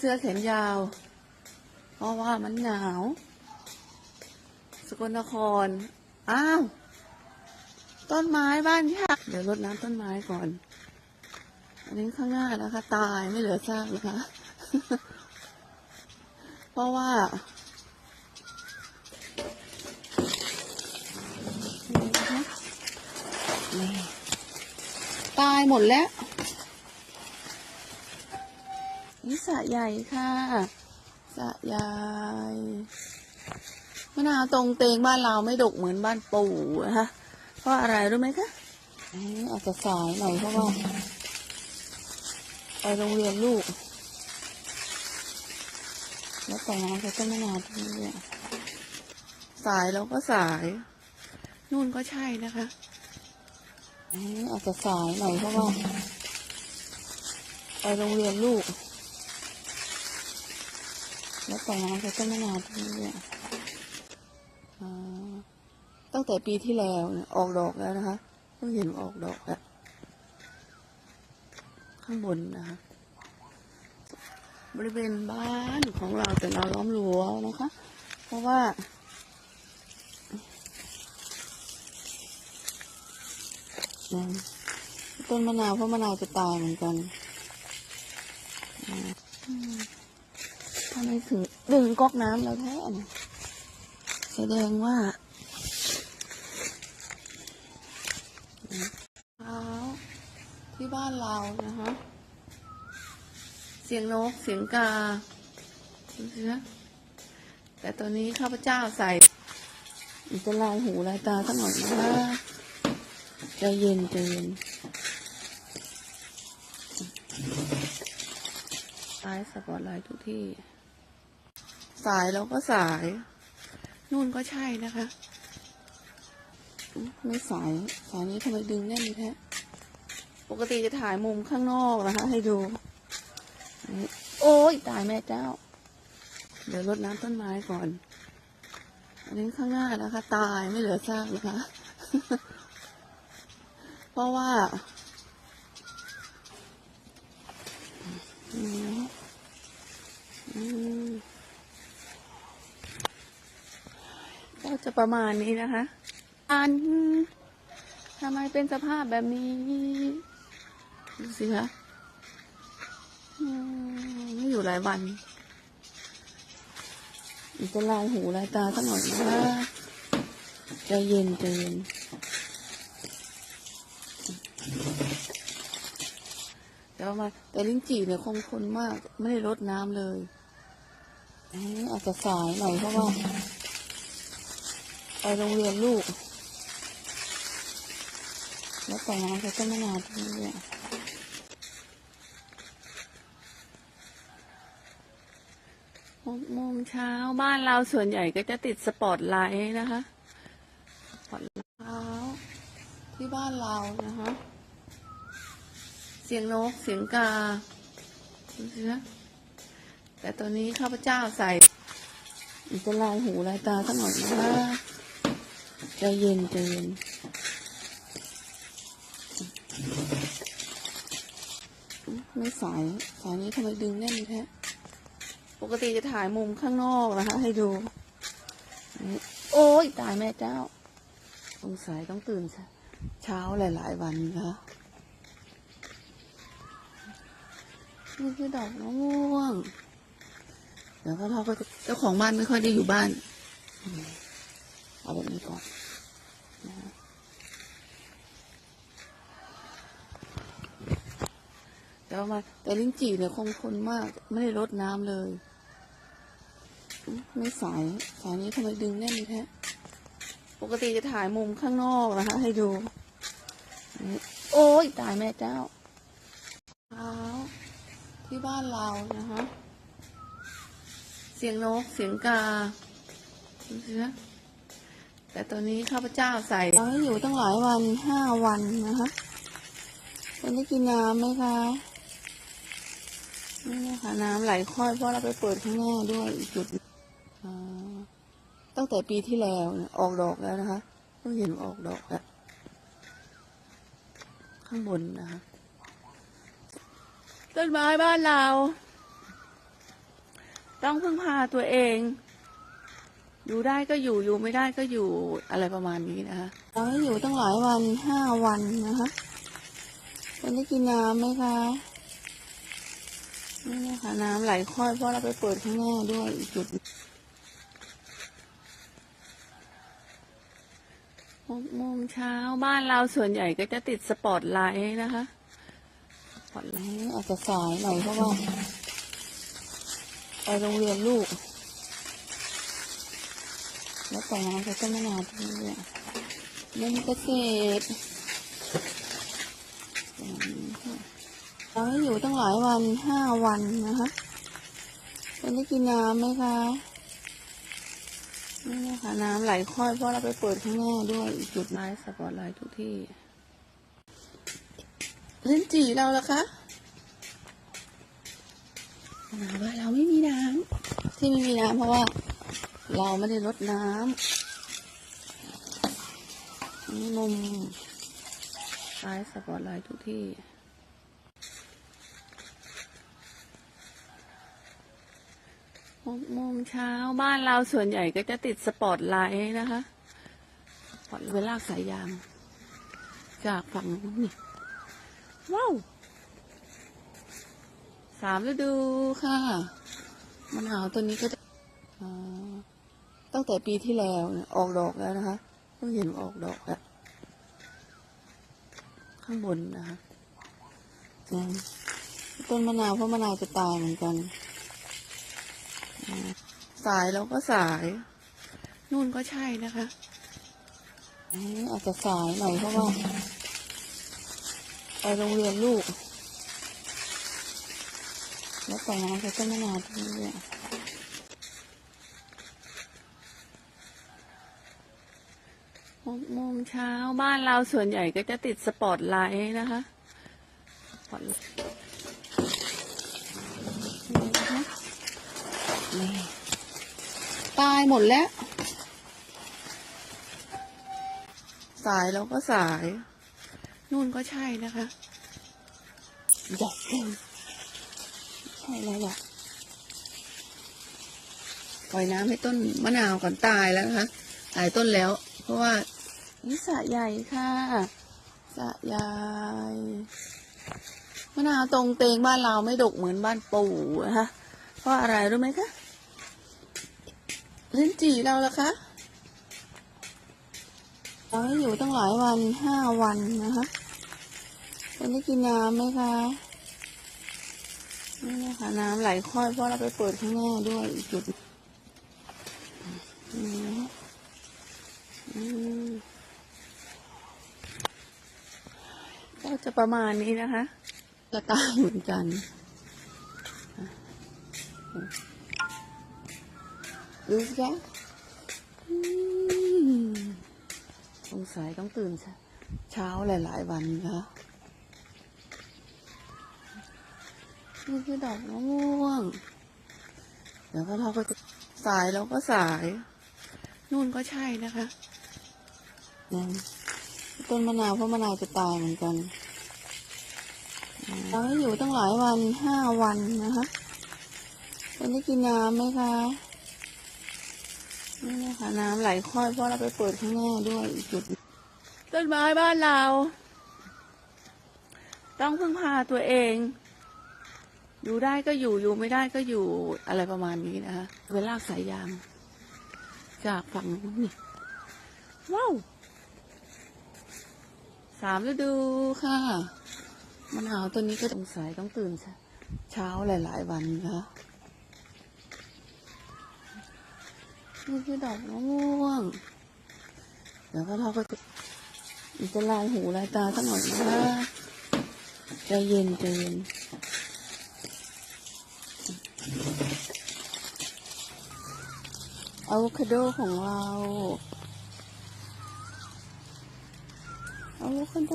เสื้อแขนยาว เพราะว่ามันหนาว สกลนคร อ้าว ต้นไม้บ้านค่ะเดี๋ยวรดน้ำต้นไม้ก่อน อันนี้ข้างหน้านะคะ ตายไม่เหลือซากนะคะ เพราะว่าตายหมดแล้ว สะใหญ่ค่ะสะใหญ่มะนาวตรงเตงบ้านเราไม่ดกเหมือนบ้านปู่นะคะเพราะอะไรรู้ไหมคะอาจจะสายหน่อยเพราะว่าไปโรงเรียนลูก แล้วต่งงานเขาก็ไม่นานที่นี่สายเราก็สาย นู่นก็ใช่นะคะอันนี้อาจจะสายหน่อยเพราะว่าไปโรงเรียนลูก แล้วต่งงานเขาก็ไม่นานที่นี่ตั้งแต่ปีที่แล้วเนี่ยออกดอกแล้วนะคะเพิ่งเห็นออกดอกแล้วข้างบนนะคะบริเวณบ้านของเราแต่เราล้อมรั้วนะคะ เพราะว่าต้นมะนาวเพราะมะนาวจะตายเหมือนกันาไม่ถึงดึงก๊อกน้ำแล้วแท้เนี่ยแสดงว่าเช้าที่บ้านเรานะคะเสียงนกเสียงกาดูสินะแต่ตอนนี้ข้าพเจ้าใส่จะลายหูลายตาสักหน่อยนะใจเย็นใจเย็นสายสปอร์ตไลท์ทุกที่ สายเราก็สาย นู่นก็ใช่นะคะ ไม่สาย สายนี้ทำไมดึงแน่นแท้ปกติจะถ่ายมุมข้างนอกนะคะ ให้ดู โอ้ยตายแม่เจ้า เดี๋ยวรดน้ำต้นไม้ก่อน อันนี้ข้างหน้านะคะ ตายไม่เหลือซากนะคะ เพราะว่าอืมอืม ก็จะประมาณนี้นะคะอันทำไมเป็นสภาพแบบนี้ดูสิคะไม่อยู่หลายวันอีกจะลายหูลายตาสักหน่อยนะใจเย็นใจเย็นแต่ว่ามา แต่ลิ้นจี่เนี่ยคงทนมาก ไม่ได้รดน้ำเลยอาจจะสายหน่อยเพราะว่า โรงเรียนลูก แล้วแต่งงานเขาก็ไม่นานที่นี่หกโมงเช้าบ้านเราส่วนใหญ่ก็จะติดสปอตไลท์นะคะสปอตไลท์เช้าที่บ้านเรานะคะ เสียงนกเสียงกาดูสินะแต่ตอนนี้ข้าพเจ้าใส่มันจะลายหูลายตาสักหน่อยนะคะ ใจเย็นใจเย็นไม่สายสายนี้ทำไมดึงแน่นแท้ปกติจะถ่ายมุมข้างนอกนะคะ ให้ดู โอ้ยตายแม่เจ้าสงสัยต้องตื่นเช้าหลาย ๆ วันนะนี่คือดอกมะม่วง เดี๋ยวก็เราก็เจ้าของบ้านไม่ค่อยได้อยู่บ้าน เอาแบบนี้ก่อนนะ แต่ว่ามาแต่ลิ้นจี่เนี่ยคงทนมาก ไม่ได้รดน้ำเลย ไม่สายสายนี้ทำไมดึงแน่นแท้ปกติจะถ่ายมุมข้างนอกนะคะ ให้ดู โอ้ยตายแม่เจ้าเช้าที่บ้านเรานะคะ เสียงนกเสียงกาดูสินะแต่ตอนนี้ข้าพเจ้าใส่เราอยู่ตั้งหลายวันห้าวันนะคะวันนี้กินน้ำไหมคะ นี่นะคะน้ำไหลค่อยเพราะเราไปเปิดข้างหน้าด้วยอีกจุดตั้งแต่ปีที่แล้วออกดอกแล้วนะคะเพิ่งเห็นออกดอกแล้วข้างบนนะคะต้นไม้บ้านเรา ต้องพึ่งพาตัวเอง อยู่ได้ก็อยู่อยู่ไม่ได้ก็อยู่อะไรประมาณนี้นะคะเราให้อยู่ตั้งหลายวันห้าวันนะคะวันนี้กินน้ำไหมคะ นี่นะคะน้ำไหลค่อยเพราะเราไปเปิดข้างน้าด้วยอีกจุดหกโมงเช้าบ้านเราส่วนใหญ่ก็จะติดสปอตไลท์นะคะสปอตไลท์อาจจะสายหน่อยเพราะว่าไปโรงเรียนลูก แล้วต่งานเขาก็ไม่นานที่นี่เล่นเกษตรเราให้ อยู่ตั้งหลายวันห้าวันนะคะวันนี้กินน้ำไหมคะนี่นะคะน้ำไหลค่อยเพราะเราไปเปิดข้างหน้าด้วยอีกจุดไลท์สปอตไลท์ทุกที่เล่นจีเราละคะปัญหาว่าเราไม่มีน้ำที่ไม่มีน้ำเพราะว่า เราไม่ได้รดน้ำนี่มุมซ้ายสปอตไลท์ทุกที่ หกโมงเช้าบ้านเราส่วนใหญ่ก็จะติดสปอตไลท์นะคะปอตเวลาสายยาง จากฝั่งนู้นนี่ ว้าวสามฤดูค่ะมะนาวตัวนี้ก็จะตั้งแต่ปีที่แล้วออกดอกแล้วนะคะเพิ่งเห็นออกดอกแล้วข้างบนนะคะต้นมะนาวเพราะมะนาวจะตายเหมือนกัน สายเราก็สาย นู่นก็ใช่นะคะอันนี้อาจจะสายหน่อยเพราะว่าไปโรงเรียนลูก แล้วแต่งานเขาก็ไม่นานที่นี่หกโมงเช้าบ้านเราส่วนใหญ่ก็จะติดสปอตไลท์นะคะสปอตไลท์นี่นะคะ นี่ตายหมดแล้ว สายเราก็สาย นู่นก็ใช่นะคะดอกเองใช่แล้วล่ะปล่อยน้ำให้ต้นมะนาวก่อนตายแล้วนะคะตายต้นแล้ว เพราะว่านี่สะใหญ่ค่ะสะใหญ่มะนาวตรงเตงบ้านเราไม่ดกเหมือนบ้านปู่นะคะ เพราะอะไรรู้ไหมคะเล่นจีเราละคะเราให้อยู่ตั้งหลายวันห้าวันนะคะวันนี้กินน้ำไหมคะนี่นะคะน้ำไหลค่อยเพราะเราไปเปิดข้างหน้าด้วยอีกจุดนี่ก็จะประมาณนี้นะคะจะตายเหมือนกัน ดูสิคะอืมสงสัยต้องตื่นเช้าหลาย ๆ วันนะคะนี่คือดอกมะม่วง เดี๋ยวก็เราก็จะสายเราก็สาย นู่นก็ใช่นะคะนี่ต้นมะนาวเพราะมะนาวจะตายเหมือนกันเราให้อยู่ตั้งหลายวันห้าวันนะคะ วันนี้กินน้ำไหมคะนี่นะคะน้ำไหลค่อยเพราะเราไปเปิดข้างหน้าด้วยอีกจุดต้นไม้บ้านเรา ต้องพึ่งพาตัวเอง อยู่ได้ก็อยู่อยู่ไม่ได้ก็อยู่อะไรประมาณนี้นะคะเวลากสายยางจากฝั่งนู้นนี่ว้าวสามฤดูค่ะมะนาวตัวนี้ก็สงสัยต้องตื่นเช้าหลาย ๆ วันนะคะ นี่คือดอกมะม่วง เดี๋ยวก็เราก็จะจะลายหูลายตาสักหน่อยนะคะใจเย็นใจเย็นอะโวคาโดของเราอะโวคาโด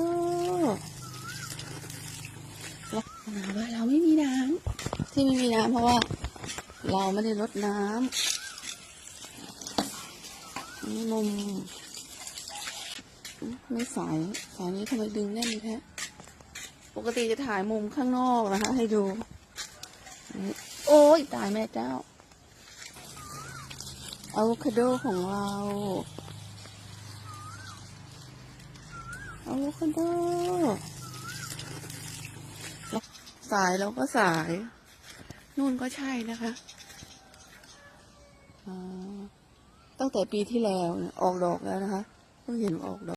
เราหาว่าเราไม่มีน้ำที่ไม่มีน้ำเพราะว่า เราไม่ได้รดน้ำ มุมไม่สายสายนี้ทำไมดึงแน่นแท้ปกติจะถ่ายมุมข้างนอกนะคะ ให้ดู โอ้ยตายแม่เจ้าอะโวคาโดของเราอะโวคาโดสายเราก็สาย นู่นก็ใช่นะคะ ตั้งแต่ปีที่แล้วเนี่ยออกดอกแล้วนะคะเพิ่งเห็นออกดอก